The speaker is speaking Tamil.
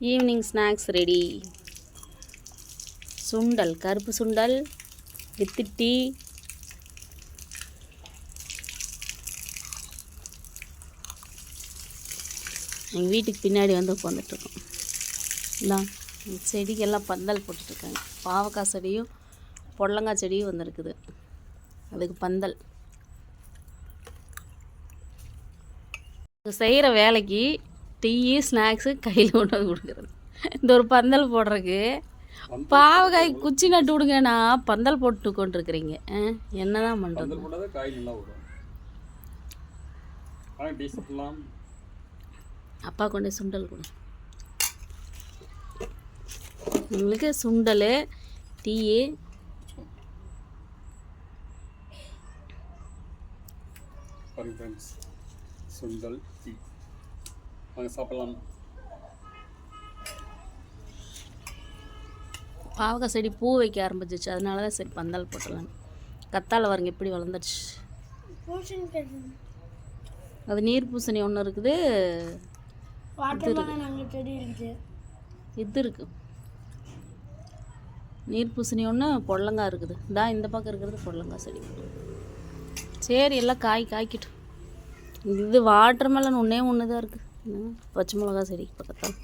ஈவினிங் ஸ்நாக்ஸ் ரெடி சுண்டல் கருப்பு சுண்டல் வித்து டீ எங்கள் வீட்டுக்கு பின்னாடி வந்து உட்காந்துட்ருக்கோம் இதான் செடிக்கெல்லாம் பந்தல் போட்டுட்ருக்காங்க. பாவக்காய் செடியும் புடலங்காய் செடியும் வந்திருக்குது. அதுக்கு பந்தல். செய்கிற வேலைக்கு டீ ஸ்நாக்ஸு கையில் கொண்டு வந்து கொடுக்குறது. இந்த ஒரு பந்தல் போடுறதுக்கு பாவக்காய் குச்சி நட்டு விடுங்கண்ணா பந்தல் போட்டு கொண்டிருக்கிறீங்க என்ன தான் பண்ணுறது அப்பா கொண்டு சுண்டல் கொடு. எங்களுக்கு சுண்டல் டீ சுண்டல் டீ. வாங்க சாப்பிடலாம் பாவக்காய் செடி பூ வைக்க ஆரம்பிச்சிச்சு. அதனால தான் சரி பந்தல் போட்டலாம் கத்தாழை வரங்க எப்படி வளர்ந்துடுச்சு? அது நீர் பூசணி ஒன்று இருக்குது. இது இருக்கு. நீர் பூசணி ஒன்று பொடலங்காய் இருக்குது. இதான் இந்த பக்கம் இருக்கிறது பொடலங்காய் செடி. சரி எல்லாம் காய் காய்க்கட்டும். இது வாட்டர் மெலன் ஒன்றே ஒன்று தான் இருக்குது பச்சை மிளகா செடிக்கு பக்கத்தில்.